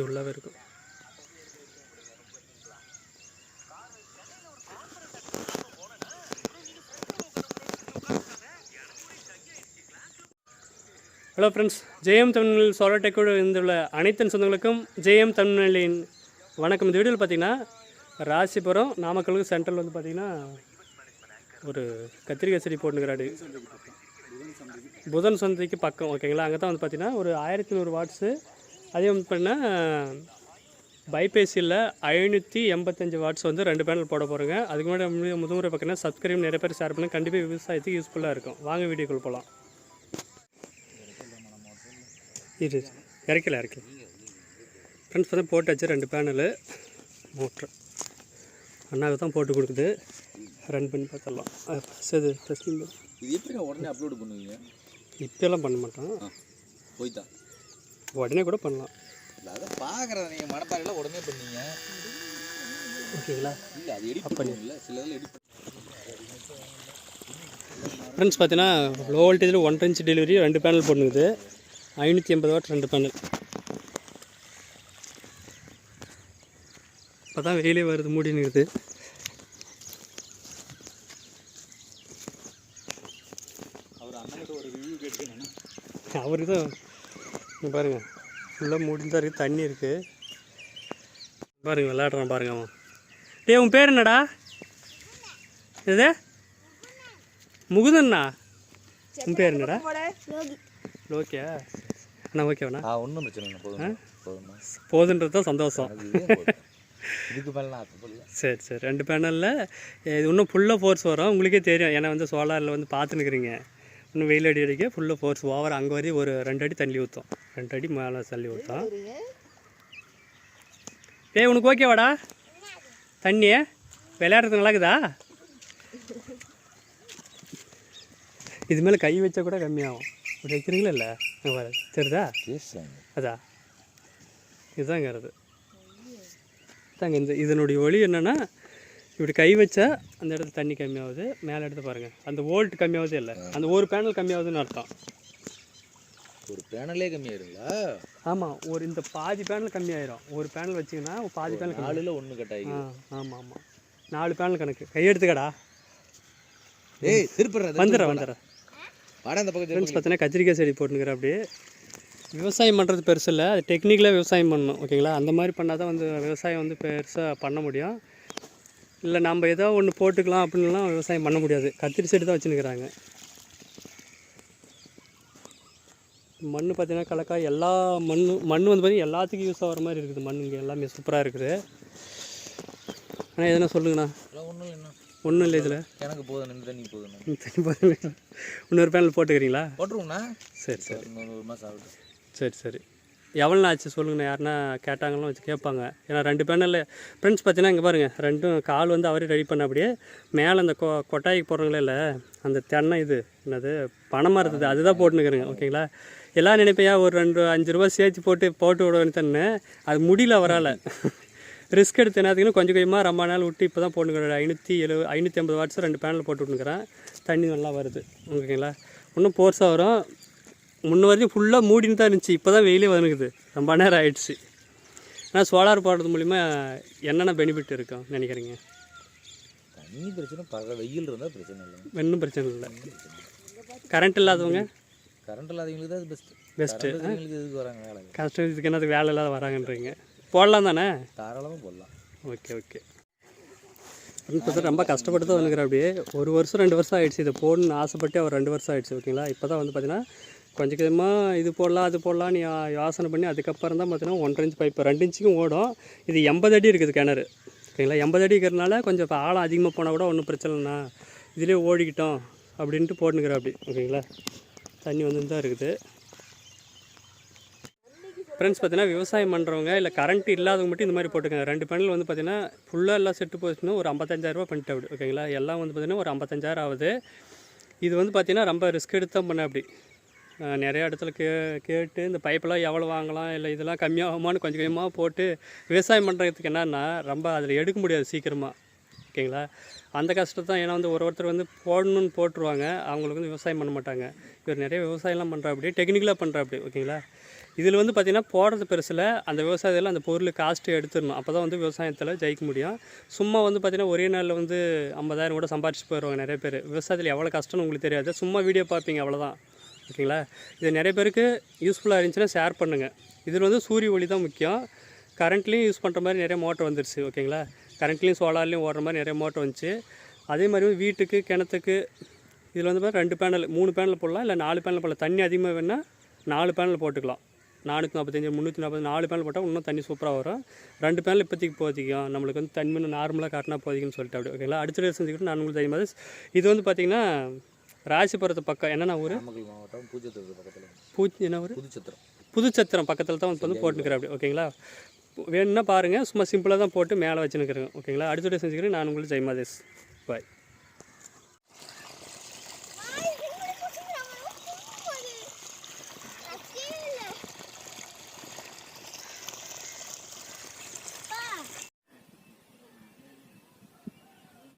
இது உள்ளாவே இருக்கும். Hello friends Jayam Tamil solar இருந்துள்ள அனைத்து சொந்தங்களுக்கும் ஜெயம் தமிழின் வணக்கம். இந்த வீடியோவில் பார்த்தீங்கன்னா ராசிபுரம் நாமக்கலுக்கு சென்ட்ரல் வந்து பார்த்தீங்கன்னா ஒரு கத்திரிக்காய் செடி போட்டுக்கிறாடு புதன் சந்தைக்கு பக்கம் ஓகேங்களா அங்கே தான் வந்து பார்த்தீங்கன்னா ஒரு ஆயிரத்தி நூறு வாட்ஸு அதே வந்து பார்த்தீங்கன்னா பைபேசியில் ஐநூற்றி எண்பத்தஞ்சு வாட்ஸ் வந்து ரெண்டு பேனல் போட போகிறோங்க அதுக்கு முன்னாடி முதுமுறை பார்த்தீங்கன்னா சப்ஸ்கிரைப் நிறைய பேர் ஷேர் பண்ணி கண்டிப்பாக விவசாயத்துக்கு யூஸ்ஃபுல்லாக இருக்கும். வாங்க வீடியோக்குள்ள போகலாம் இது இறக்கல இறக்கல. ஃப்ரெண்ட்ஸ் வந்து போட்டாச்சு ரெண்டு பேனலு மோட்ரு அண்ணாவுக்கு தான் போட்டு கொடுக்குது. ரன் பண்ணி பார்த்துடலாம். சரி டெஸ்டிங் இது எப்படி உடனே அப்லோட் பண்ணுவீங்க? இப்போலாம் பண்ண மாட்டோம். போய் தான் உடனே கூட பண்ணலாம். இல்லை அதை பார்க்குறத நீங்கள் மனப்பாறையில் உடனே பண்ணீங்க. ஓகேங்களா? இல்லை அது எடிட் பண்ணுவீங்கல்ல சில இதில் எடிட் ஃப்ரெண்ட்ஸ் பார்த்தீங்கன்னா லோ வோல்டேஜில் ஒன் இன்ச் டெலிவரி ரெண்டு பேனல் போட்டுக்குது ஐநூற்றி எண்பது வாட் ரெண்டு பேனல் இப்போ தான் வெயிலே வருது மூடி நிற்குது அவர் அவருக்கு தான் இங்க பாருங்க. ஃபுல்லாக மூடி தான் இருக்குது தண்ணி இருக்குது பாருங்க விளையாடுறான் பாருங்க அவன். டேய் உன் பேர் என்னடா? இது முகுதண்ணா உன் பேர் என்னடா? ஓகே அண்ணா. ஓகேவாண்ணா ஒன்றும் பிரச்சனை போதுன்றது தான் சந்தோஷம். சரி சரி. ரெண்டு பேனலில் இது இன்னும் ஃபுல்லாக ஃபோர்ஸ் வரும். உங்களுக்கே தெரியும். ஏன்னா வந்து சோலாரில் வந்து பார்த்துன்னுக்குறீங்க. இன்னும் வெயில் அடி அடிக்க ஃபுல்லாக ஃபோர்ஸ் ஓவர் அங்கே வரையும் ஒரு ரெண்டு அடி தள்ளி ஊற்றும் ரெண்டு அடி மேலே தள்ளி ஊற்றும் ஏய் உனக்கு ஓகேவாடா தண்ணி விளையாடுறதுக்கு நல்லாக்குதா இது மேலே கை வச்சா கூட கம்மியாகும். இப்படி வைக்கிறீங்களா இல்லை? பேசுகிறாங்க அதா. இதுதாங்கிறது. தாங்க இந்த இதனுடைய ஒளி என்னென்னா இப்படி கை வச்சா அந்த இடத்துல தண்ணி கம்மியாகுது. மேலே எடுத்து பாருங்கள் அந்த வோல்ட் கம்மியாகுதே இல்லை. அந்த ஒரு பேனல் கம்மியாகுதுன்னு அர்த்தம். ஒரு பேனலே கம்மியாயிருங்களா? ஆமாம் ஒரு இந்த பாதி பேனல் கம்மியாயிரும். ஒரு பேனல் வச்சிங்கன்னா பாதி பேனல் நாலுல ஒன்று கட் ஆ ஆகி ஆமாம் ஆமாம் நாலு பேனல் கணக்கு. கையெடுத்துக்கடா ஏய் திருப்புறது வந்துடுறேன் வந்துடுறேன் வாடா இந்த பக்கம் ஃப்ரெண்ட்ஸ் பார்த்தீங்கன்னா கத்திரிக்காய் செடி போட்டுனுக்கிறேன் அப்படியே. விவசாயம் பண்ணுறது பெருசு இல்லை. அது டெக்னிக்கலாக விவசாயம் பண்ணணும் ஓகேங்களா? அந்த மாதிரி பண்ணால் தான் வந்து விவசாயம் வந்து பெருசாக பண்ண முடியும். இல்லை நம்ம ஏதோ ஒன்று போட்டுக்கலாம் அப்படின்லாம் விவசாயம் பண்ண முடியாது. கத்திரி செடி தான் வச்சுருக்கிறாங்க மண் பார்த்தீங்கன்னா கலக்காய் எல்லா மண் மண் வந்து பார்த்தீங்கன்னா எல்லாத்துக்கும் யூஸ் ஆகிற மாதிரி இருக்குது. மண் இங்கே எல்லாமே சூப்பராக இருக்குது. ஆனால் எதனா சொல்லுங்கண்ணா. ஒன்றும் இல்லைண்ணா. ஒன்றும் இல்லை இதில். எனக்கு போதும் தண்ணி போதுண்ணா. தண்ணி போதும். இன்னொரு பேனல் போட்டுக்கிறீங்களா? போட்டுருவோண்ணா. சரி சரி. ஒரு மாதம் ஆகட்டும் சரி சரி. எவ்வளோ ஆச்சு சொல்லுங்கண்ணா யாருன்னா கேட்டாங்களும் வச்சு கேட்பாங்க. ஏன்னா ரெண்டு பேனலில் ஃப்ரெண்ட்ஸ் பார்த்தீங்கன்னா இங்கே பாருங்கள் ரெண்டும் கால் வந்து அவரே ரெடி பண்ண அப்படியே மேலே அந்த கொ கொட்டாய்க்கு போடுறாங்களே இல்லை அந்த தென்னை இது என்னது பணமாக இருந்தது அதுதான் போட்டுனுக்குறேங்க ஓகேங்களா எல்லாம் நினைப்பையா ஒரு ரெண்டு அஞ்சு ரூபா சேர்த்து போட்டு போட்டு விடுவேன்னு தன்னு அது முடியல அவரால். ரிஸ்க் எடுத்து என்னத்துக்குன்னு கொஞ்சம் கொஞ்சமாக ரொம்ப நாள் விட்டு இப்போ தான் போட்டுக்கிறேன். ஐநூற்றி எழுபது ஐநூற்றி ஐம்பது வாட்ஸ் ரெண்டு பேனல் போட்டு விட்டுக்கிறேன். தண்ணி நல்லா வருது. ஓகேங்களா? இன்னும் போர்ஸாக வரும். முன்ன வரைக்கும் ஃபுல்லாக மூடின்னு தான் இருந்துச்சு. இப்போ தான் வெயிலே வந்துக்குது ரொம்ப நேரம் ஆயிடுச்சு. ஆனால் சோலார் போடுறது மூலிமா என்னென்ன பெனிஃபிட் இருக்கும் நினைக்கிறீங்க? தண்ணி பிரச்சனை பக வெயில் இருந்தால் பிரச்சனை இல்லை ஒன்றும் பிரச்சனை இல்லை. கரண்ட் இல்லாதவங்க? கரண்ட் இல்லாதவங்களுக்கு தான் அது பெஸ்ட்டு இதுக்கு வராங்க வேலை? கஷ்டம் இதுக்கு என்னது வேலை இல்லாத வராங்கன்றீங்க. போடலாம் தானே? தாராளமாக போடலாம். Okay okay. இப்போ ரொம்ப கஷ்டப்பட்டு தான் வந்துக்கிறேன் அப்படியே. ஒரு வருஷம் ரெண்டு வருஷம் ஆயிடுச்சு இதை போடணும்னு ஆசைப்பட்டு அவர் ரெண்டு வருஷம் ஆயிடுச்சு ஓகேங்களா? இப்போ தான் வந்து பார்த்தீங்கன்னா கொஞ்சம் கொஞ்சமாக இது போடலாம் அது போடலாம் நீ யோசனை பண்ணி அதுக்கப்புறம் தான் பார்த்தீங்கன்னா ஒன்றரை இன்ச் பைப்பு ரெண்டு இன்ச்சுக்கும் ஓடும். இது எண்பது அடி இருக்குது கிணறு ஓகேங்களா? எண்பது அடி இருக்கிறனால கொஞ்சம் இப்போ ஆழம் அதிகமாக போனால் கூட ஒன்றும் பிரச்சனை இல்லைண்ணா இதிலே ஓடிக்கிட்டோம் அப்படின்ட்டு போட்டுனுக்கிறேன் அப்படி ஓகேங்களா? தண்ணி வந்துட்டு தான் இருக்குது. ஃப்ரெண்ட்ஸ் பார்த்தீங்கன்னா விவசாயம் பண்ணுறவங்க இல்லை கரண்ட் இல்லாதவங்க மட்டும் இந்த மாதிரி போட்டுக்கோங்க. ரெண்டு பேனல் வந்து பார்த்தீங்கன்னா ஃபுல்லாக எல்லாம் செட்டு போச்சுன்னா ஒரு ஐம்பத்தஞ்சாயிரரூபா பண்ணிட்டு அப்படி ஓகேங்களா எல்லாம் வந்து பார்த்திங்கன்னா ஒரு ஐம்பத்தஞ்சாயிரம் ஆகுது. இது வந்து பார்த்திங்கன்னா ரொம்ப ரிஸ்க் எடுத்து தான் பண்ணேன் அப்படி நிறையா இடத்துல கே கேட்டு இந்த பைப்பெல்லாம் எவ்வளோ வாங்கலாம் இல்லை இதெல்லாம் கம்மியாகுமான்னு கொஞ்சம் கொஞ்சமாக போட்டு விவசாயம் பண்ணுறதுக்கு என்னன்னா ரொம்ப அதில் எடுக்க முடியாது சீக்கிரமாக ஓகேங்களா? அந்த கஷ்டம் தான் ஏன்னா வந்து ஒரு ஒருத்தர் வந்து போடணும்னு போட்டுருவாங்க. அவங்களுக்கு வந்து விவசாயம் பண்ண மாட்டாங்க. இவர் நிறைய விவசாயம்லாம் பண்ணுறா அப்படி டெக்னிக்கலாக பண்ணுறா அப்படி ஓகேங்களா? இதில் வந்து பார்த்திங்கன்னா போடுறது பெருசில் அந்த விவசாயத்தில் அந்த பொருள் காஸ்ட்டு எடுத்துடணும். அப்போ தான் வந்து விவசாயத்தில் ஜெயிக்க முடியும். சும்மா வந்து பார்த்திங்கன்னா ஒரே நாளில் வந்து ஐம்பதாயிரம் கூட சம்பாரிச்சு போயிடுவாங்க நிறைய பேர். விவசாயத்தில் எவ்வளோ கஷ்டம்னு உங்களுக்கு தெரியாது. சும்மா வீடியோ பார்ப்பீங்க அவ்வளோதான் ஓகேங்களா? இது நிறைய பேருக்கு யூஸ்ஃபுல்லாக இருந்துச்சுன்னா ஷேர் பண்ணுங்கள் இதில் வந்து சூரிய ஒளி தான் முக்கியம். கரண்ட்லேயும் யூஸ் பண்ணுற மாதிரி நிறைய மோட்டர் வந்துருச்சு ஓகேங்களா? கரண்ட்லேயும் சோலார்லேயும் ஓடுற மாதிரி நிறைய மோட்டர் வந்துச்சு. அதே மாதிரி வந்து வீட்டுக்கு கிணத்துக்கு இதில் வந்து பாரு ரெண்டு பேனல் மூணு பேனல் போடலாம் இல்லை நாலு பேனல் போடலாம். தண்ணி அதிகமாக வேணால் நாலு பேனல் போட்டுக்கலாம். நானூற்றி நாற்பத்தஞ்சு முந்நூற்றி நாற்பது நாலு பேனல் போட்டால் இன்னும் தண்ணி சூப்பராக வரும். ரெண்டு பேனல் இப்போதைக்கு போதிக்கும் நம்மளுக்கு வந்து தண்ணி நார்மலாக காட்டினா போதிக்கும்னு சொல்லிட்டு அப்படி ஓகேங்களா அடுத்த செஞ்சுக்கிட்டு நான் உங்களுக்கு தெரியுமா? இது வந்து பார்த்திங்கன்னா ராசிபுரத்து பக்கம். என்னென்ன ஊர்? பூச்சி என்ன ஊர்? புதுச்சத்திரம். புதுச்சத்திரம் பக்கத்தில் தான் வந்து போட்டுக்கிறேன் அப்படி ஓகேங்களா வேணும்னா பாருங்கள் சும்மா சிம்பிளாக தான் போட்டு மேலே வச்சுன்னுக்கிறேன். ஓகேங்களா அடுத்த செஞ்சுக்கிறேன் நான் உங்களுக்கு ஜெய்மாதேஷ் பாய்